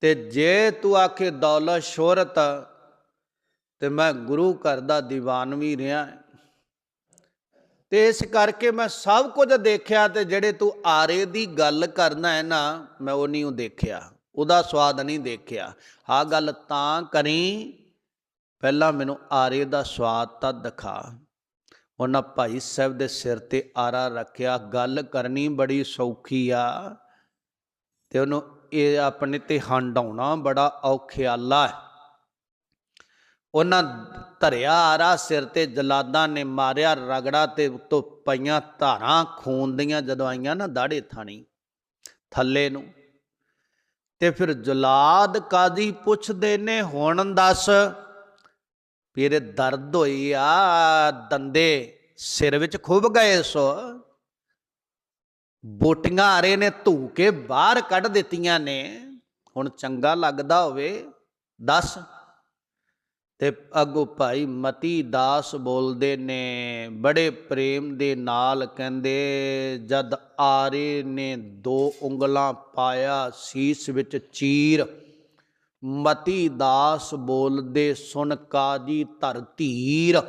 ਤੇ ਜੇ ਤੂੰ ਆਖੇ ਦੌਲਤ ਸ਼ੋਹਰਤ ਤੇ ਮੈਂ ਗੁਰੂ ਘਰ ਦਾ ਦੀਵਾਨ ਵੀ ਰਿਹਾ। ਤੇ ਇਸ ਕਰਕੇ ਮੈਂ ਸਭ ਕੁਝ ਦੇਖਿਆ ਤੇ ਜਿਹੜੇ ਤੂੰ ਆਰੇ ਦੀ ਗੱਲ ਕਰਨਾ ਹੈ ਨਾ, ਮੈਂ ਉਹ ਨਹੀਂ ਉਹ ਦੇਖਿਆ। ਉਹਦਾ ਸਵਾਦ ਨਹੀਂ ਦੇਖਿਆ। ਆਹ ਗੱਲ ਤਾਂ ਕਰੀ, ਪਹਿਲਾਂ ਮੈਨੂੰ ਆਰੇ ਦਾ ਸਵਾਦ ਤਾਂ ਦਿਖਾ। ਉਹਨਾਂ ਭਾਈ ਸਾਹਿਬ ਦੇ ਸਿਰ ਤੇ ਆਰਾ ਰੱਖਿਆ। ਗੱਲ ਕਰਨੀ ਬੜੀ ਸੌਖੀ ਆ। ਤੇ ਉਹਨੂੰ ਇਹ ਆਪਣੇ ਤੇ ਹੰਡਾਉਣਾ ਬੜਾ ਔਖਿਆਲਾ ਹੈ। ਉਹਨਾਂ ਧਰਿਆ ਆਰਾ ਸਿਰ ਤੇ, ਜਲਾਦਾਂ ਨੇ ਮਾਰਿਆ ਰਗੜਾ ਤੇ ਉੱਤੋਂ ਪਈਆਂ ਧਾਰਾਂ ਖੂਨ ਦੀਆਂ ਜਦੋਂ ਆਈਆਂ ਨਾ ਦਾੜੇ ਥਾਣੀ ਥੱਲੇ ਨੂੰ। ਤੇ ਫਿਰ ਜਲਾਦ ਕਾਦੀ ਪੁੱਛਦੇ ਨੇ, ਹੁਣ ਦੱਸ ਵੀਰੇ ਦਰਦ ਹੋਈ ਆ, ਦੰਦੇ ਸਿਰ ਵਿੱਚ ਖੁੱਭ ਗਏ ਸੋ। ਬੋਟੀਆਂ ਆਰੇ ਨੇ ਧੂ ਕੇ ਬਾਹਰ ਕੱਢ ਦਿੱਤੀਆਂ ਨੇ। ਹੁਣ ਚੰਗਾ ਲੱਗਦਾ ਹੋਵੇ, ਦੱਸ। ਤੇ ਅੱਗੋਂ ਭਾਈ ਮਤੀ ਦਾਸ ਬੋਲਦੇ ਨੇ, ਬੜੇ ਪ੍ਰੇਮ ਦੇ ਨਾਲ ਕਹਿੰਦੇ, ਜਦ ਆਰੇ ਨੇ ਦੋ ਉਂਗਲਾਂ ਪਾਇਆ ਸੀਸ ਵਿੱਚ ਚੀਰ, ਮਤੀ ਦਾਸ ਬੋਲਦੇ ਸੁਣ ਕਾਜੀ ਧਰ ਧੀਰ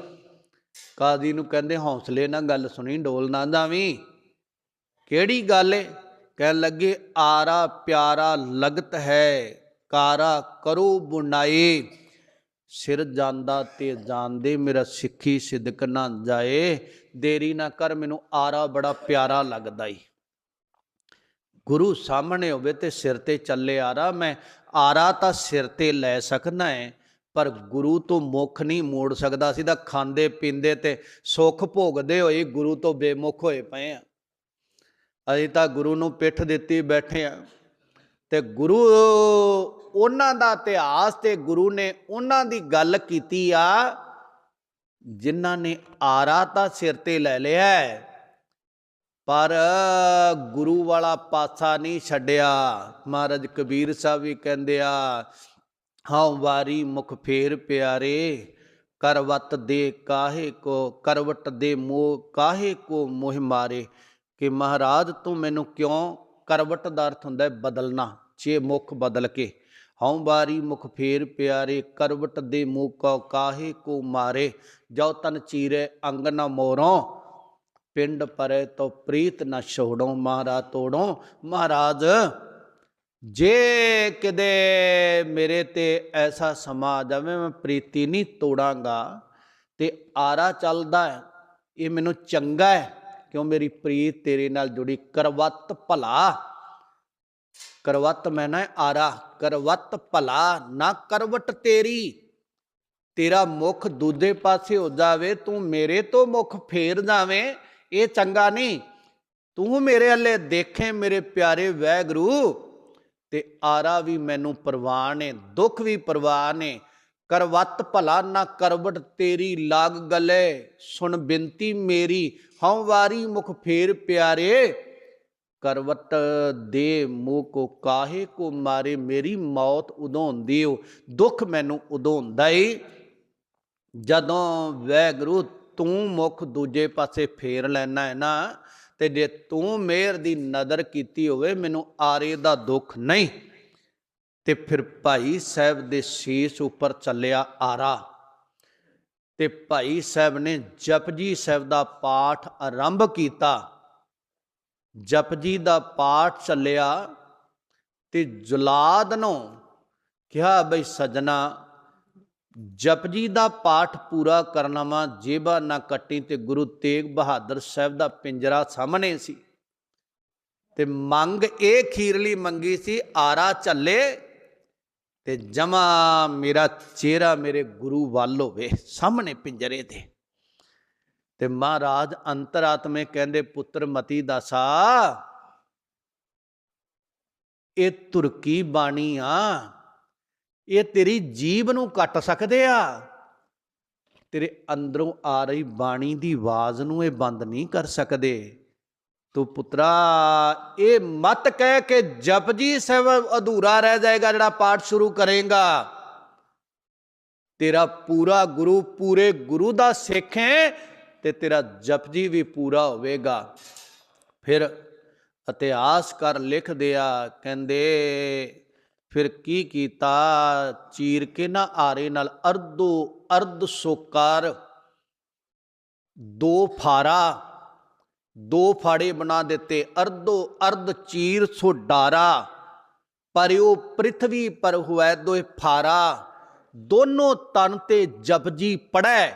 ਕਾਜੀ ਨੂੰ ਕਹਿੰਦੇ, ਹੌਸਲੇ ਨਾਲ ਗੱਲ ਸੁਣੀ, ਡੋਲ ਨਾ ਜਾਵੀਂ। ਕਿਹੜੀ ਗੱਲ ਏ? ਕਹਿਣ ਲੱਗੇ, ਆਰਾ ਪਿਆਰਾ ਲਗਤ ਹੈ, ਕਾਰਾ ਕਰੋ ਬੁਨਾਈ ਸਿਰ ਜਾਂਦਾ ਤੇ ਜਾਂਦੇ, ਮੇਰਾ ਸਿੱਖੀ ਸਿਦਕ ਨਾ ਜਾਏ। ਦੇਰੀ ਨਾ ਕਰ, ਮੈਨੂੰ ਆਰਾ ਬੜਾ ਪਿਆਰਾ ਲੱਗਦਾ ਈ। ਗੁਰੂ ਸਾਹਮਣੇ ਹੋਵੇ ਤੇ ਸਿਰ ਤੇ ਚੱਲੇ ਆਰਾ, ਮੈਂ ਆਰਾ ਤਾਂ ਸਿਰ ਤੇ ਲੈ ਸਕਦਾ ਹੈ ਪਰ ਗੁਰੂ ਤੋਂ ਮੁਖ ਨਹੀਂ ਮੋੜ ਸਕਦਾ। ਸੀ ਤਾਂ ਖਾਂਦੇ, ਪੀਂਦੇ ਤੇ ਸੁੱਖ ਭੋਗਦੇ ਹੋਏ ਗੁਰੂ ਤੋਂ ਬੇਮੁਖ ਹੋਏ ਪਏ ਆ। ਅਸੀਂ ਤਾਂ ਗੁਰੂ ਨੂੰ ਪਿੱਠ ਦਿੱਤੀ ਬੈਠੇ ਆ। ਤੇ ਗੁਰੂ ਉਹਨਾਂ ਦਾ ਇਤਿਹਾਸ ਤੇ ਗੁਰੂ ਨੇ ਉਹਨਾਂ ਦੀ ਗੱਲ ਕੀਤੀ ਆ, ਜਿਨ੍ਹਾਂ ਨੇ ਆਰਾ ਤਾਂ ਸਿਰ ਤੇ ਲੈ ਲਿਆ ਪਰ ਗੁਰੂ ਵਾਲਾ ਪਾਸਾ ਨਹੀਂ ਛੱਡਿਆ। ਮਹਾਰਾਜ ਕਬੀਰ ਸਾਹਿਬ ਵੀ ਕਹਿੰਦੇ ਆ ਹਾਂ ਵਾਰੀ ਮੁਖ ਫੇਰ ਪਿਆਰੇ, ਕਰਵਤ ਦੇ ਕਾਹੇ ਕੋ, ਕਰਵਟ ਦੇ ਮੋਹ ਕਾਹੇ ਕੋ ਮੋਹ ਮਾਰੇ। ਕਿ ਮਹਾਰਾਜ ਤੂੰ ਮੈਨੂੰ ਕਿਉਂ ਕਰਵਟ ਦਾ ਅਰਥ ਹੁੰਦਾ ਹੈ ਬਦਲਣਾ ਚੇ ਮੁਖ ਬਦਲ ਕੇ। ਹਉ ਬਾਰੀ ਮੁਖ ਫੇਰ ਪਿਆਰੇ, ਕਰਵਟ ਦੇ ਮੂਹ ਕੋ ਕਾਹੇ ਕੋ ਮਾਰੇ। ਜੋ ਤਨ ਚੀਰੇ ਅੰਗ ਨ ਮੋਰੋਂ, ਪਿੰਡ ਪਰੇ ਤੋ ਪ੍ਰੀਤ ਨ ਛੋੜੋ ਮਹਾਰਾਜ ਤੋੜੋ। ਮਹਾਰਾਜ, ਜੇ ਕਿਦੇ ਮੇਰੇ ਤੇ ਐਸਾ ਸਮਾ ਆ ਜਾਵੇ, ਮੈਂ ਪ੍ਰੀਤੀ ਨਹੀਂ ਤੋੜਾਂਗਾ, ਤੇ ਆਰਾ ਚੱਲਦਾ ਹੈ, ਇਹ ਮੈਨੂੰ ਚੰਗਾ ਹੈ। ਕਿਉਂ ਮੇਰੀ ਪ੍ਰੀਤ ਤੇਰੇ ਨਾਲ ਜੁੜੀ? ਕਰਵਤ ਭਲਾ। ਕਰਵਤ ਮੈਂ ਨਾ ਆਰਾ। ਕਰਵਤ ਭਲਾ, ਨਾ ਕਰਵਟ ਤੇਰੀ। ਤੇਰਾ ਮੁਖ ਦੂਜੇ ਪਾਸੇ ਹੋ ਜਾਵੇ, ਤੂੰ ਮੇਰੇ ਤੋਂ ਮੁਖ ਫੇਰ ਜਾਵੇਂ, ਇਹ ਚੰਗਾ ਨਹੀਂ। ਤੂੰ ਮੇਰੇ ਹੱਲੇ ਦੇਖੇ, ਮੇਰੇ ਪਿਆਰੇ ਵੈਗਰੂ। ਤੇ ਆਰਾ ਵੀ ਮੈਨੂੰ ਪਰਵਾਹ ਨੇ, ਦੁੱਖ ਵੀ ਪਰਵਾਹ ਨੇ। ਕਰਵਤ ਭਲਾ ਨਾ ਕਰਵਟ ਤੇਰੀ ਲਾਗ ਗਲੇ। ਸੁਣ ਬਿੰਤੀ ਮੇਰੀ, ਹਉ ਵਾਰੀ ਮੁਖ ਫੇਰ ਪਿਆਰੇ। ਕਰਵਟ ਦੇ ਮੂਹ ਕੋ ਕਾਹੇ ਕੋ ਮਾਰੇ, ਮੇਰੀ ਮੌਤ ਉਦੋਂ ਹੁੰਦੀ ਓ ਦੁੱਖ ਮੈਨੂੰ ਉਦੋਂ ਹੁੰਦਾ ਈ ਜਦੋਂ ਵੈਗਰੂ ਤੂੰ ਮੁਖ ਦੂਜੇ ਪਾਸੇ ਫੇਰ ਲੈਣਾ ਹੈ ਨਾ, ਤੇ ਜੇ ਤੂੰ ਮੇਰ ਦੀ ਨਦਰ ਕੀਤੀ ਹੋਵੇ, ਮੈਨੂੰ ਆਰੇ ਦਾ ਦੁੱਖ ਨਹੀਂ। ਤੇ ਫਿਰ ਭਾਈ ਸਾਹਿਬ ਦੇ ਸੀਸ ਉੱਪਰ ਚੱਲਿਆ ਆਰਾ। ਤੇ ਭਾਈ ਸਾਹਿਬ ਨੇ ਜਪਜੀ ਸਾਹਿਬ ਦਾ ਪਾਠ ਆਰੰਭ ਕੀਤਾ। ਜਪਜੀ ਦਾ ਪਾਠ ਚੱਲਿਆ ਤੇ ਜੁਲਾਦ ਨੂੰ ਕਿਹਾ, ਬਈ ਸਜਣਾ, ਜਪਜੀ ਦਾ ਪਾਠ ਪੂਰਾ ਕਰਨਾ ਵਾ ਜੇਬਾ ਨਾ ਕੱਟੀ ਤੇ ਗੁਰੂ ਤੇਗ ਬਹਾਦਰ ਸਾਹਿਬ ਦਾ ਪਿੰਜਰਾ ਸਾਹਮਣੇ ਸੀ। ਤੇ ਮੰਗ ਇਹ ਖੀਰਲੀ ਮੰਗੀ ਸੀ, ਆਰਾ ਚੱਲੇ ਤੇ ਜਮਾ ਮੇਰਾ ਚਿਹਰਾ ਮੇਰੇ ਗੁਰੂ ਵੱਲ ਹੋਵੇ, ਸਾਹਮਣੇ ਪਿੰਜਰੇ ਤੇ। ਤੇ ਮਹਾਰਾਜ ਅੰਤਰਾਤਮੇ ਕਹਿੰਦੇ, ਪੁੱਤਰ ਮਤੀ ਦਾਸਾ, ਇਹ ਤੁਰਕੀ ਬਾਣੀ ਆ, ਇਹ ਤੇਰੀ ਜੀਬ ਨੂੰ ਕੱਟ ਸਕਦੇ ਆ। ਤੇਰੇ ਅੰਦਰੋਂ ਆ ਰਹੀ ਬਾਣੀ ਦੀ ਆਵਾਜ਼ ਨੂੰ ਇਹ ਬੰਦ ਨਹੀਂ ਕਰ ਸਕਦੇ। ਤੂੰ ਪੁੱਤਰਾ, ਇਹ ਮਤ ਕਹਿ ਕਿ ਜਪਜੀ ਸਾਹਿਬ ਅਧੂਰਾ ਰਹਿ ਜਾਏਗਾ ਜਿਹੜਾ ਪਾਠ ਸ਼ੁਰੂ ਕਰੇਗਾ। ਤੇਰਾ ਪੂਰਾ ਗੁਰੂ, ਪੂਰੇ ਗੁਰੂ ਦਾ ਸਿੱਖ ਹੈ ਤੇ ਤੇਰਾ ਜਪਜੀ ਵੀ ਪੂਰਾ ਹੋਵੇਗਾ। ਫਿਰ ਇਤਿਹਾਸ ਕਰ ਲਿਖਦੇ ਆ ਕਹਿੰਦੇ, ਫਿਰ ਕੀ ਕੀਤਾ? ਚੀਰ ਕੇ ਨਾ ਆਰੇ ਨਾਲ ਅਰਧੋ ਅਰਧ ਸੋਕਾਰ, ਦੋ ਫਾਰਾ ਦੋ ਫਾੜੇ ਬਣਾ ਦਿੱਤੇ, ਅਰਧੋ ਅਰਧ ਚੀਰ ਸੋ ਡਾਰਾ, ਪਰਿਓ ਪ੍ਰਿਥਵੀ ਪਰ ਹੁਐ ਦੋਇ ਫਾਰਾ, ਦੋਨੋਂ ਤਨ ਤੇ ਜਪਜੀ ਪੜੈ।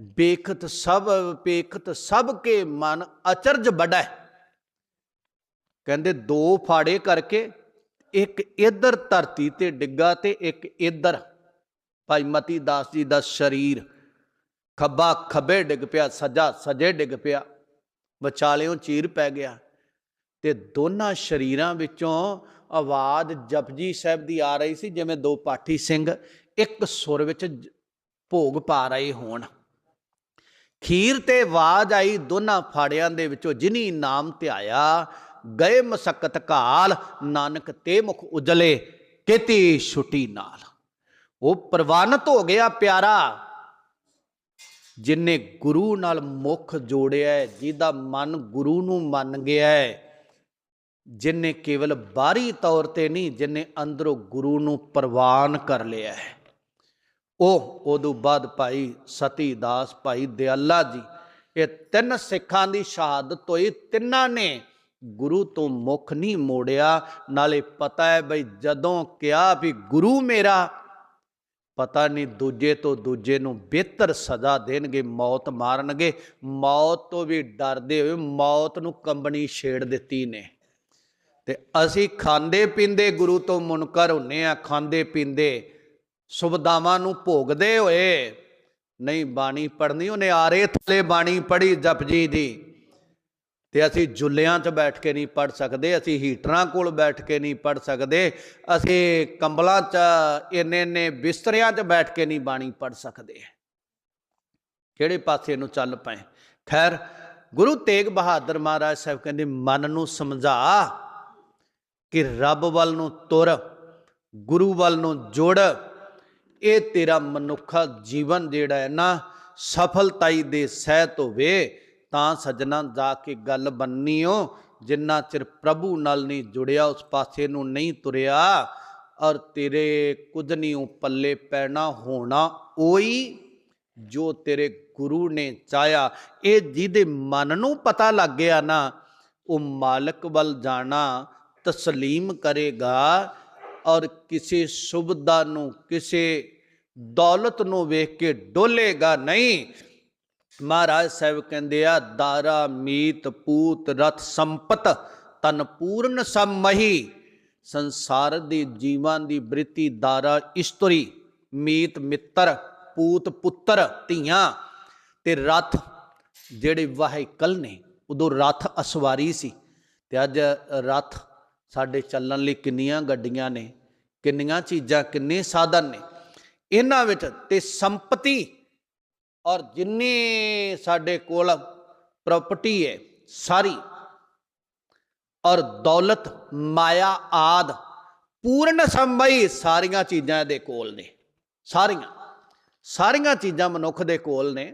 ਬੇਖਤ ਸਭ ਬੇਖਤ ਸਭ ਕੇ ਮਨ ਅਚਰਜ ਬੜੈ। ਕਹਿੰਦੇ ਦੋ ਫਾੜੇ ਕਰਕੇ, ਇੱਕ ਇਧਰ ਧਰਤੀ ਤੇ ਡਿੱਗਾ ਤੇ ਇੱਕ ਇਧਰ ਭਾਈ ਮਤੀ ਦਾਸ ਜੀ ਦਾ ਸਰੀਰ ਖੱਬਾ ਖੱਬੇ ਡਿੱਗ ਪਿਆ, ਸੱਜਾ ਸੱਜੇ ਡਿੱਗ ਪਿਆ। ਵਿਚਾਲਿਓਂ ਚੀਰ ਪੈ ਗਿਆ ਤੇ ਦੋਨਾਂ ਸ਼ਰੀਰਾਂ ਵਿੱਚੋਂ ਆਵਾਜ਼ ਜਪਜੀ ਸਾਹਿਬ ਦੀ ਆ ਰਹੀ ਸੀ, ਜਿਵੇਂ ਦੋ ਪਾਠੀ ਸਿੰਘ ਇੱਕ ਸੁਰ ਵਿੱਚ ਭੋਗ ਪਾ ਰਹੇ ਹੋਣ। ਖੀਰ ਤੇ ਆਵਾਜ਼ ਆਈ ਦੋਨਾਂ ਫਾੜਿਆਂ ਦੇ ਵਿੱਚੋਂ, ਜਿਨੀ ਨਾਮ ਧਿਆਇਆ, ਗਏ ਮਸਕਤ ਕਾਲ ਨਾਨਕ ਤੇ ਮੁਖ ਉਜਲੇ, ਕਿਤੀ ਛੁੱਟੀ ਨਾਲ। ਉਹ ਪ੍ਰਵਾਨਿਤ ਹੋ ਗਿਆ ਪਿਆਰਾ। ਜਿਨੇ ਗੁਰੂ ਨਾਲ ਮੁਖ ਜੋੜਿਆ ਹੈ, ਜਿਹਦਾ ਮਨ ਗੁਰੂ ਨੂੰ ਮੰਨ ਗਿਆ ਹੈ ਜਿਨੇ ਕੇਵਲ ਬਾਹਰੀ ਤੌਰ ਤੇ ਨਹੀਂ ਜਿਨੇ ਅੰਦਰੋਂ ਗੁਰੂ ਨੂੰ ਪ੍ਰਵਾਨ ਕਰ ਲਿਆ ਹੈ। ਉਹ ਉਦੋਂ ਬਾਅਦ ਭਾਈ ਸਤੀ ਦਾਸ ਭਾਈ ਦਿਆਲਾ ਜੀ ਇਹ ਤਿੰਨ ਸਿੱਖਾਂ ਦੀ ਸ਼ਹਾਦਤ ਹੋਈ। ਤਿੰਨਾਂ ਨੇ ਗੁਰੂ ਤੋਂ ਮੁਖ ਨਹੀਂ ਮੋੜਿਆ। ਨਾਲੇ ਪਤਾ ਹੈ ਬਈ ਜਦੋਂ ਕਿਹਾ ਵੀ ਗੁਰੂ ਮੇਰਾ ਪਤਾ ਨਹੀਂ ਦੂਜੇ ਤੋਂ ਦੂਜੇ ਨੂੰ ਬਿਹਤਰ ਸਜ਼ਾ ਦੇਣਗੇ, ਮੌਤ ਮਾਰਨਗੇ। ਮੌਤ ਤੋਂ ਵੀ ਡਰਦੇ ਹੋਏ ਮੌਤ ਨੂੰ ਕੰਬਣੀ ਛੇੜ ਦਿੱਤੀ ਨੇ। ਤੇ ਅਸੀਂ ਖਾਂਦੇ ਪੀਂਦੇ ਗੁਰੂ ਤੋਂ ਮੁਨਕਰ ਹੁੰਨੇ ਆ, ਖਾਂਦੇ ਪੀਂਦੇ ਸੁਭਦਾਵਾਂ ਨੂੰ ਭੋਗਦੇ ਹੋਏ। ਨਹੀਂ ਬਾਣੀ ਪੜਨੀ ਉਹਨੇ ਆਰੇ ਥੱਲੇ ਬਾਣੀ ਪੜੀ ਜਪਜੀ ਦੀ। ਤੇ ਅਸੀਂ ਜੁੱਲਿਆਂ 'ਚ ਬੈਠ ਕੇ ਨਹੀਂ ਪੜ ਸਕਦੇ, ਅਸੀਂ ਹੀਟਰਾਂ ਕੋਲ ਬੈਠ ਕੇ ਨਹੀਂ ਪੜ ਸਕਦੇ, ਅਸੀਂ ਕੰਬਲਾਂ 'ਚ, ਇੰਨੇ ਇੰਨੇ ਬਿਸਤਰਿਆਂ 'ਚ ਬੈਠ ਕੇ ਨਹੀਂ ਬਾਣੀ ਪੜ ਸਕਦੇ। ਕਿਹੜੇ ਪਾਸੇ ਨੂੰ ਚੱਲ ਪਏ? ਖੈਰ, ਗੁਰੂ ਤੇਗ ਬਹਾਦਰ ਮਹਾਰਾਜ ਸਾਹਿਬ ਕਹਿੰਦੇ, ਮਨ ਨੂੰ ਸਮਝਾ ਕਿ ਰੱਬ ਵੱਲ ਨੂੰ ਤੁਰ, ਗੁਰੂ ਵੱਲ ਨੂੰ ਜੁੜ। ਇਹ ਤੇਰਾ ਮਨੁੱਖਾ ਜੀਵਨ ਜਿਹੜਾ ਹੈ ਨਾ, ਸਫਲਤਾਈ ਦੇ ਸਹਿਤ ਹੋਵੇ। ਤਾਂ ਸੱਜਣਾ ਜਾ ਕੇ ਗੱਲ ਬੰਨੀ ਓ ਜਿੰਨਾ ਚਿਰ ਪ੍ਰਭੂ ਨਾਲ ਨਹੀਂ ਜੁੜਿਆ, ਉਸ ਪਾਸੇ ਨੂੰ ਨਹੀਂ ਤੁਰਿਆ, ਔਰ ਤੇਰੇ ਕੁਝ ਨਹੀਂ ਉਹ ਪੱਲੇ ਪੈਣਾ ਹੋਣਾ ਉਹੀ ਜੋ ਤੇਰੇ ਗੁਰੂ ਨੇ ਚਾਹਿਆ। ਇਹ ਜਿਹਦੇ ਮਨ ਨੂੰ ਪਤਾ ਲੱਗ ਗਿਆ ਨਾ, ਉਹ ਮਾਲਕ ਵੱਲ ਜਾਣਾ ਤਸਲੀਮ ਕਰੇਗਾ, ਔਰ ਕਿਸੇ ਸੁਬਦਾ ਨੂੰ, ਕਿਸੇ ਦੌਲਤ ਨੂੰ ਵੇਖ ਕੇ ਡੋਲੇਗਾ ਨਹੀਂ। ਮਹਾਰਾਜ ਸਾਹਿਬ ਕਹਿੰਦੇ ਆ, ਦਾਰਾ, ਮੀਤ, ਪੂਤ, ਰਥ, ਸੰਪਤ ਤਨ ਪੂਰਨ ਸਭ ਮਹੀ। ਸੰਸਾਰ ਦੇ, ਜੀਵਾਂ ਦੀ ਬ੍ਰਿਤੀ, ਦਾਰਾ ਇਸਤਰੀ ਮੀਤ, ਮਿੱਤਰ, ਪੂਤ, ਪੁੱਤਰ, ਧੀਆਂ ਤੇ ਰਥ ਜਿਹੜੇ ਵਾਹਿਕਲ ਨੇ, ਉਦੋਂ ਰਥ ਅਸਵਾਰੀ ਸੀ। ਤੇ ਅੱਜ ਰਥ ਸਾਡੇ ਚੱਲਣ ਲਈ ਕਿੰਨੀਆਂ ਗੱਡੀਆਂ ਨੇ, ਕਿੰਨੀਆਂ ਚੀਜ਼ਾਂ, ਕਿੰਨੇ ਸਾਧਨ ਨੇ। ਇਹਨਾਂ ਵਿੱਚ ਤੇ ਸੰਪਤੀ ਔਰ ਜਿੰਨੀ ਸਾਡੇ ਕੋਲ ਪ੍ਰਾਪਰਟੀ ਹੈ ਸਾਰੀ, ਔਰ ਦੌਲਤ, ਮਾਇਆ, ਆਦ, ਪੂਰਨ ਸੰਭਈ ਸਾਰੀਆਂ ਚੀਜ਼ਾਂ ਇਹਦੇ ਕੋਲ ਨੇ। ਸਾਰੀਆਂ ਸਾਰੀਆਂ ਚੀਜ਼ਾਂ ਮਨੁੱਖ ਦੇ ਕੋਲ ਨੇ।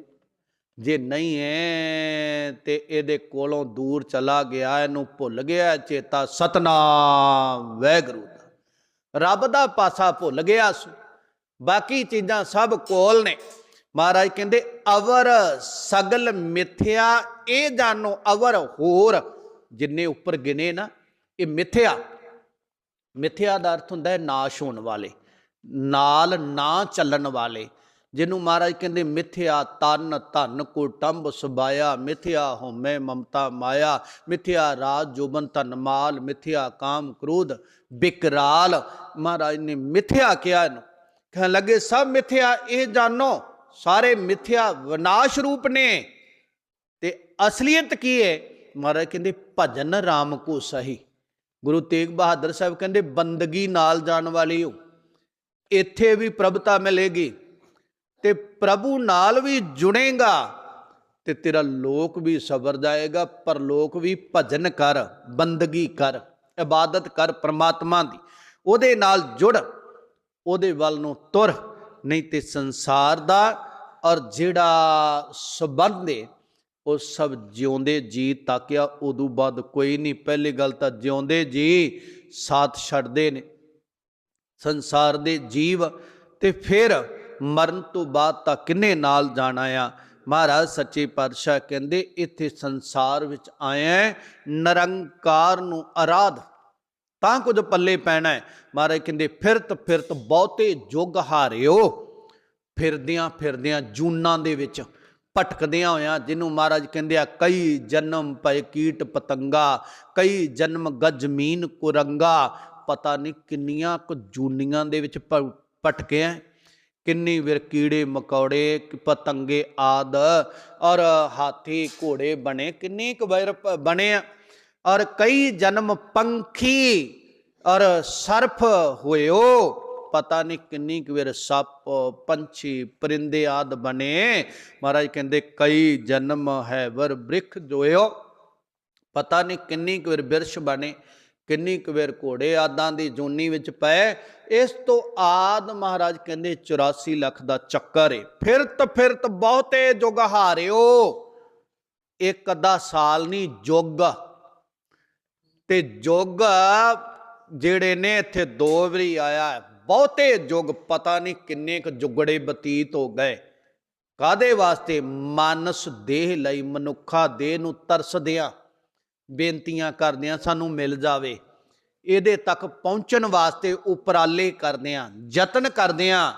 ਜੇ ਨਹੀਂ ਹੈ ਤੇ ਇਹਦੇ ਕੋਲੋਂ ਦੂਰ ਚਲਾ ਗਿਆ, ਇਹਨੂੰ ਭੁੱਲ ਗਿਆ, ਚੇਤਾ ਸਤਨਾਮ, ਵੈਗੁਰੂ ਦਾ। ਰੱਬ ਦਾ ਪਾਸਾ ਭੁੱਲ ਗਿਆ ਸੋ ਬਾਕੀ ਚੀਜ਼ਾਂ ਸਭ ਕੋਲ ਨੇ। ਮਹਾਰਾਜ ਕਹਿੰਦੇ, ਅਵਰ ਸਗਲ ਮਿਥਿਆ, ਇਹ ਜਾਣੋ ਅਵਰ ਹੋਰ, ਜਿੰਨੇ ਉੱਪਰ ਗਿਨੇ ਨਾ, ਇਹ ਮਿਥਿਆ। ਮਿਥਿਆ ਦਾ ਅਰਥ ਹੁੰਦਾ ਹੈ ਨਾਸ਼ ਹੋਣ ਵਾਲੇ, ਨਾਲ ਨਾ ਚੱਲਣ ਵਾਲੇ। ਜਿਹਨੂੰ ਮਹਾਰਾਜ ਕਹਿੰਦੇ ਮਿਥਿਆ, ਤਨ, ਧਨ ਕੁਟੰਬ ਸੁਬਾਇਆ ਮਿਥਿਆ ਹੋਮੈ ਮਮਤਾ ਮਾਇਆ, ਮਿਥਿਆ ਰਾਜ ਜੋਬਨ ਧਨ ਮਾਲ, ਮਿਥਿਆ ਕਾਮ ਕ੍ਰੋਧ ਬਿਕਰਾਲ। ਮਹਾਰਾਜ ਨੇ ਮਿਥਿਆ ਕਿਹਾ ਇਹਨੂੰ। ਕਹਿਣ ਲੱਗੇ, ਸਭ ਮਿਥਿਆ, ਇਹ ਜਾਣੋ। ਸਾਰੇ ਮਿਥਿਆ ਵਿਨਾਸ਼ ਰੂਪ ਨੇ। ਤੇ ਅਸਲੀਅਤ ਕੀ ਹੈ ਮਹਾਰਾਜ ਕਹਿੰਦੇ, ਭਜਨ ਰਾਮ ਕੋ ਸਹੀ। ਗੁਰੂ ਤੇਗ ਬਹਾਦਰ ਸਾਹਿਬ ਕਹਿੰਦੇ, ਬੰਦਗੀ ਨਾਲ ਜਾਣ ਵਾਲੀ ਹੋ। ਇੱਥੇ ਵੀ ਪ੍ਰਭਤਾ ਮਿਲੇਗੀ ਤੇ ਪ੍ਰਭੂ ਨਾਲ ਵੀ ਜੁੜੇਗਾ ਤੇ ਤੇਰਾ ਲੋਕ ਵੀ ਸਬਰ ਜਾਏਗਾ, ਪਰ ਲੋਕ ਵੀ ਭਜਨ ਕਰ, ਬੰਦਗੀ ਕਰ, ਇਬਾਦਤ ਕਰ ਪ੍ਰਮਾਤਮਾ ਦੀ। ਉਹਦੇ ਨਾਲ ਜੁੜ, ਉਹਦੇ ਵੱਲ ਨੂੰ ਤੁਰ। ਨਹੀਂ ਤੇ ਸੰਸਾਰ ਦਾ ਔਰ ਜਿਹੜਾ ਸਬੰਧ ਹੈ ਉਹ ਸਭ ਜਿਉਂਦੇ ਜੀ ਤਾਕਿਆ, ਉਦੋਂ ਬਾਅਦ ਕੋਈ ਨਹੀਂ। ਪਹਿਲੀ ਗੱਲ ਤਾਂ ਜਿਉਂਦੇ ਜੀ, ਸਾਥ ਛੱਡਦੇ ਨੇ। ਸੰਸਾਰ ਦੇ ਜੀਵ ਤੇ ਫਿਰ ਮਰਨ ਤੋਂ ਬਾਅਦ ਤਾਂ ਕਿੰਨੇ ਨਾਲ ਜਾਣਾ ਆ? ਮਹਾਰਾਜ ਸੱਚੇ ਪਾਤਸ਼ਾਹ ਕਹਿੰਦੇ, ਇੱਥੇ ਸੰਸਾਰ ਵਿੱਚ ਆਇਆ, ਨਿਰੰਕਾਰ ਨੂੰ ਆਰਾਧ ਤਾਂ ਕੁਝ ਪੱਲੇ ਪੈਣਾ ਹੈ। ਮਹਾਰਾਜ ਕਹਿੰਦੇ, ਫਿਰਤ ਫਿਰਤ, ਬਹੁਤੇ ਜੁਗ ਹਾਰਿਓ। ਫਿਰਦਿਆਂ ਫਿਰਦਿਆਂ ਜੂਨਾਂ ਦੇ ਵਿੱਚ ਭਟਕਦਿਆਂ ਹੋਇਆਂ ਜਿਹਨੂੰ ਮਹਾਰਾਜ ਕਹਿੰਦੇ ਆ, ਕਈ ਜਨਮ ਪਏ ਕੀਟ ਪਤੰਗਾ, ਕਈ ਜਨਮ ਗਜਮੀਨ ਕੁਰੰਗਾ। ਪਤਾ ਨਹੀਂ ਕਿੰਨੀਆਂ ਕੁ ਜੂਨੀਆਂ ਦੇ ਵਿੱਚ ਭ- ਭਟਕੇ ਆ ਕਿੰਨੀ ਵਿਰ ਕੀੜੇ ਮਕੌੜੇ ਪਤੰਗੇ ਆਦ, ਔਰ ਹਾਥੀ ਘੋੜੇ ਬਣੇ, ਕਿੰਨੇ ਕੁ ਵੈਰ ਬਣੇ ਆ। ਔਰ ਕਈ ਜਨਮ ਪੰਖੀ ਔਰ ਸਰਫ ਹੋਇਓ। ਪਤਾ ਨਹੀਂ ਕਿੰਨੀ ਕੁ ਵੇਰ ਸੱਪ, ਪੰਛੀ, ਪਰਿੰਦੇ ਆਦ ਬਣੇ। ਮਹਾਰਾਜ ਕਹਿੰਦੇ ਕਈ ਜਨਮ ਹੈ ਵਰ ਬ੍ਰਿਖ ਜੋਇਓ। ਪਤਾ ਨਹੀਂ ਕਿੰਨੀ ਕੁ ਵੇਰ ਬਿਰਸ਼ ਬਣੇ, ਕਿੰਨੀ ਕੁ ਵੇਰ ਘੋੜੇ ਆਦਾਂ ਦੀ ਜੂਨੀ ਵਿੱਚ ਪਏ। ਇਸ ਤੋਂ ਆਦ ਮਹਾਰਾਜ ਕਹਿੰਦੇ 84 ਲੱਖ ਦਾ ਚੱਕਰ ਏ। ਫਿਰਤ ਫਿਰਤ ਬਹੁਤੇ ਜੁਗ ਹਾਰਿਓ। ਇੱਕ ਅੱਧਾ ਸਾਲ ਨਹੀਂ ਜੁਗ। ਤੇ ਜੁਗ ਜਿਹੜੇ ਨੇ ਇੱਥੇ ਦੋ ਵਾਰੀ ਆਇਆ, ਬਹੁਤੇ ਜੁਗ ਪਤਾ ਨਹੀਂ ਕਿੰਨੇ ਕੁ ਜੁਗੜੇ ਬਤੀਤ ਹੋ ਗਏ। ਕਾਦੇ ਵਾਸਤੇ? ਮਾਨਸ ਦੇਹ ਲਈ ਮਨੁੱਖਾ ਦੇਹ ਨੂੰ ਤਰਸਦਿਆਂ ਬੇਨਤੀਆਂ ਕਰਦਿਆਂ ਸਾਨੂੰ ਮਿਲ ਜਾਵੇ। ਇਹਦੇ ਤੱਕ ਪਹੁੰਚਣ ਵਾਸਤੇ ਉਪਰਾਲੇ ਕਰਦਿਆਂ, ਯਤਨ ਕਰਦਿਆਂ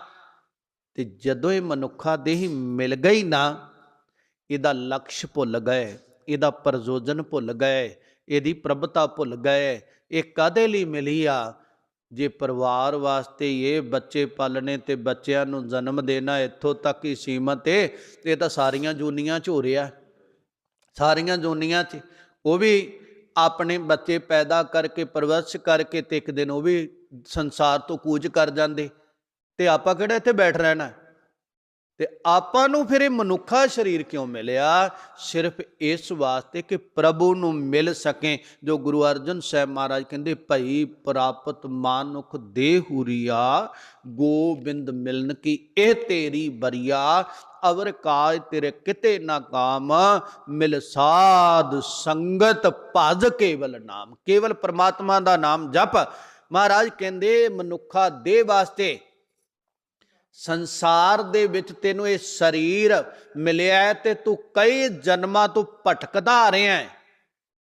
ਤੇ ਜਦੋਂ ਇਹ ਮਨੁੱਖਾ ਦੇਹ ਮਿਲ ਗਈ ਨਾ, ਇਹਦਾ ਲਕਸ਼ ਭੁੱਲ ਗਏ, ਇਹਦਾ ਪ੍ਰਯੋਜਨ ਭੁੱਲ ਗਏ ਇਹਦੀ ਪ੍ਰਭਤਾ ਭੁੱਲ ਗਏ। ਇਹ ਕਾਦੇ ਲਈ ਮਿਲੀ ਆ? ਜੇ ਪਰਿਵਾਰ ਵਾਸਤੇ ਇਹ ਬੱਚੇ ਪਾਲਣੇ ਤੇ ਬੱਚਿਆਂ ਨੂੰ ਜਨਮ ਦੇਣਾ ਇੱਥੋਂ ਤੱਕ ਹੀ ਸੀਮਤ ਏ, ਇਹ ਤਾਂ ਸਾਰੀਆਂ ਜੂਨੀਆਂ ਚ ਹੋ ਰਿਹਾ। ਸਾਰੀਆਂ ਜੂਨੀਆਂ 'ਚ। ਉਹ ਵੀ ਆਪਣੇ ਬੱਚੇ ਪੈਦਾ ਕਰਕੇ ਪਰਵਰਿਸ਼ ਕਰਕੇ ਤੇ ਇੱਕ ਦਿਨ ਉਹ ਵੀ ਸੰਸਾਰ ਤੋਂ ਕੂਚ ਕਰ ਜਾਂਦੇ। ਤੇ ਆਪਾਂ ਕਿਹੜਾ ਇੱਥੇ ਬੈਠ ਰਹਿਣਾ? ਤੇ ਆਪਾਂ ਨੂੰ ਫਿਰ ਇਹ ਮਨੁੱਖਾ ਸਰੀਰ ਕਿਉਂ ਮਿਲਿਆ? ਸਿਰਫ ਇਸ ਵਾਸਤੇ ਕਿ ਪ੍ਰਭੂ ਨੂੰ ਮਿਲ ਸਕੇ, ਜੋ ਗੁਰੂ ਅਰਜਨ ਸਾਹਿਬ ਮਹਾਰਾਜ ਕਹਿੰਦੇ, ਭਈ ਪ੍ਰਾਪਤ ਮਾਨੁਖ ਦੇਹੁਰੀਆ, ਗੋਬਿੰਦ ਮਿਲਨ ਕੀ ਇਹ ਤੇਰੀ ਬਰੀਆ, ਅਵਰ ਕਾਜ ਤੇਰੇ ਕਿਤੇ ਨਾ ਕਾਮ, ਮਿਲ ਸਾਧ ਸੰਗਤ ਭਜ ਕੇਵਲ ਨਾਮ। ਕੇਵਲ ਪ੍ਰਮਾਤਮਾ ਦਾ ਨਾਮ ਜਪ। ਮਹਾਰਾਜ ਕਹਿੰਦੇ, ਮਨੁੱਖਾ ਦੇ ਵਾਸਤੇ ਸੰਸਾਰ ਦੇ ਵਿੱਚ ਤੈਨੂੰ ਇਹ ਸਰੀਰ ਮਿਲਿਆ ਹੈ ਤੇ ਤੂੰ ਕਈ ਜਨਮਾਂ ਤੋਂ ਭਟਕਦਾ ਆ ਰਿਹਾ ਹੈ।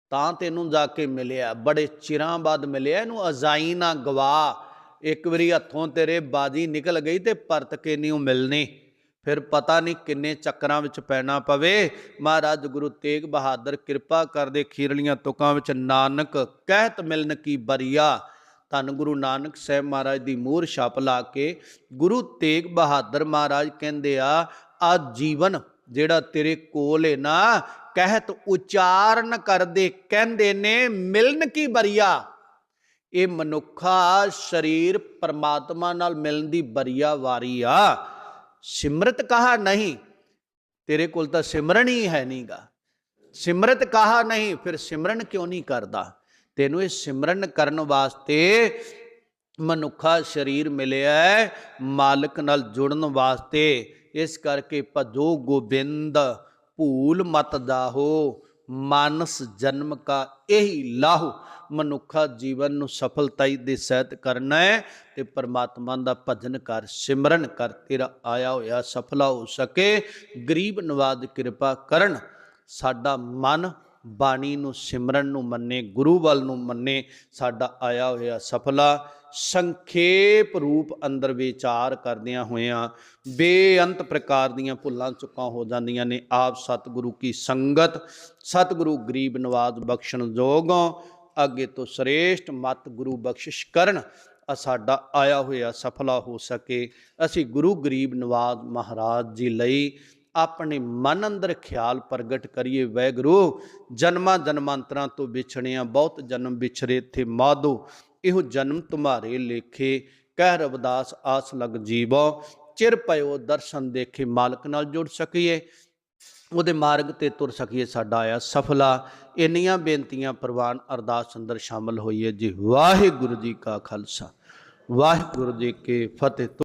ਤਾਂ ਤੈਨੂੰ ਜਾ ਕੇ ਮਿਲਿਆ, ਬੜੇ ਚਿਰਾਂ ਬਾਅਦ ਮਿਲਿਆ, ਇਹਨੂੰ ਅਜ਼ਾਈ ਨਾ ਗਵਾ। ਇੱਕ ਵਾਰੀ ਹੱਥੋਂ ਤੇਰੇ ਬਾਜੀ ਨਿਕਲ ਗਈ ਤੇ ਪਰਤ ਕੇ ਨਹੀਂ ਉਹ ਮਿਲਣੀ। ਫਿਰ ਪਤਾ ਨਹੀਂ ਕਿੰਨੇ ਚੱਕਰਾਂ ਵਿੱਚ ਪੈਣਾ ਪਵੇ। ਮਹਾਰਾਜ ਗੁਰੂ ਤੇਗ ਬਹਾਦਰ ਕਿਰਪਾ ਕਰਦੇ ਖੀਰਲੀਆਂ ਤੁਕਾਂ ਵਿੱਚ ਨਾਨਕ, ਕਹਿਤ ਮਿਲਨ ਕੀ ਬਰੀਆ। ਧੰਨ ਗੁਰੂ ਨਾਨਕ ਸਾਹਿਬ ਮਹਾਰਾਜ ਦੀ ਮੂਹਰ ਛਾਪ ਲਾ ਕੇ ਗੁਰੂ ਤੇਗ ਬਹਾਦਰ ਮਹਾਰਾਜ ਕਹਿੰਦੇ ਆ ਆ ਜੀਵਨ ਜਿਹੜਾ ਤੇਰੇ ਕੋਲ ਹੈ ਨਾ, ਕਹਿਤ ਉਚਾਰਨ ਕਰਦੇ ਕਹਿੰਦੇ ਨੇ, ਮਿਲਨ ਕੀ ਬਰੀਆ? ਇਹ ਮਨੁੱਖਾ ਸਰੀਰ ਪਰਮਾਤਮਾ ਨਾਲ ਮਿਲਣ ਦੀ ਬਰੀਆ ਵਾਰੀ ਆ। ਸਿਮਰਤ ਕਹਾ ਨਹੀਂ, ਤੇਰੇ ਕੋਲ ਤਾਂ ਸਿਮਰਨ ਹੀ ਹੈ ਨਹੀਂਗਾ ਸਿਮਰਤ ਕਹਾ ਨਹੀਂ, ਫਿਰ ਸਿਮਰਨ ਕਿਉਂ ਨਹੀਂ ਕਰਦਾ? ਤੈਨੂੰ ਇਹ ਸਿਮਰਨ ਕਰਨ ਵਾਸਤੇ ਮਨੁੱਖਾ ਸਰੀਰ ਮਿਲਿਆ ਹੈ, ਮਾਲਕ ਨਾਲ ਜੁੜਨ ਵਾਸਤੇ। ਇਸ ਕਰਕੇ ਭਜੋ ਗੋਬਿੰਦ, ਭੂਲ ਮਤ ਜਾਹੋ ਮਾਨਸ ਜਨਮ ਕਾ ਇਹੀ ਲਾਹੋ। ਮਨੁੱਖਾ ਜੀਵਨ ਨੂੰ ਸਫਲਤਾਈ ਦੇ ਸਹਿਤ ਕਰਨਾ ਹੈ ਤੇ ਪਰਮਾਤਮਾ ਦਾ ਭਜਨ ਕਰ, ਸਿਮਰਨ ਕਰ, ਤੇਰਾ ਆਇਆ ਹੋਇਆ ਸਫਲਾ ਹੋ ਸਕੇ। ਗਰੀਬ ਨਵਾਦ ਕਿਰਪਾ ਕਰਨ, ਸਾਡਾ ਮਨ ਬਾਣੀ ਨੂੰ ਸਿਮਰਨ ਨੂੰ ਮੰਨੇ, ਗੁਰੂ ਵੱਲ ਨੂੰ ਮੰਨੇ, ਸਾਡਾ ਆਇਆ ਹੋਇਆ ਸਫਲਾ ਸੰਖੇਪ ਰੂਪ ਅੰਦਰ ਵਿਚਾਰ ਕਰਦਿਆਂ ਹੋਇਆਂ ਬੇਅੰਤ ਪ੍ਰਕਾਰ ਦੀਆਂ ਭੁੱਲਾਂ ਚੁੱਕਾਂ ਹੋ ਜਾਂਦੀਆਂ ਨੇ। ਆਪ ਸਤਿਗੁਰੂ ਕੀ ਸੰਗਤ, ਸਤਿਗੁਰੂ ਗਰੀਬ ਨਵਾਜ਼ ਬਖਸ਼ਣ ਜੋਗੋਂ ਅੱਗੇ ਤੋਂ ਸ੍ਰੇਸ਼ਟ ਮਤ ਗੁਰੂ ਬਖਸ਼ਿਸ਼ ਕਰਨ ਸਾਡਾ ਆਇਆ ਹੋਇਆ ਸਫਲਾ ਹੋ ਸਕੇ। ਅਸੀਂ ਗੁਰੂ ਗਰੀਬ ਨਵਾਜ਼ ਮਹਾਰਾਜ ਜੀ ਲਈ ਆਪਣੇ ਮਨ ਅੰਦਰ ਖਿਆਲ ਪ੍ਰਗਟ ਕਰੀਏ ਵੈਗੁਰੂ ਜਨਮਾਂ ਜਨਮਾਂਤਰਾਂ ਤੋਂ ਵਿਛੜਿਆ, ਬਹੁਤ ਜਨਮ ਵਿਛਰੇ ਥੇ ਮਾਧੋ। ਇਹੋ ਜਨਮ ਤੁਮਾਰੇ ਲੇਖੇ, ਕਹਿ ਰਵਦਾਸ, ਆਸ ਲਗ ਜੀਵੋ। ਚਿਰ ਪਇਓ ਦਰਸ਼ਨ ਦੇਖੇ, ਮਾਲਕ ਨਾਲ ਜੁੜ ਸਕੀਏ। ਉਹਦੇ ਮਾਰਗ ਤੇ ਤੁਰ ਸਕੀਏ, ਸਾਡਾ ਆਇਆ ਸਫਲਾ। ਇੰਨੀਆਂ ਬੇਨਤੀਆਂ ਪ੍ਰਵਾਨ ਅਰਦਾਸ ਅੰਦਰ ਸ਼ਾਮਲ ਹੋਈਏ ਜੀ। ਵਾਹਿਗੁਰੂ ਜੀ ਕਾ ਖਾਲਸਾ। ਵਾਹਿਗੁਰੂ ਜੀ ਕੀ ਫਤਿਹ।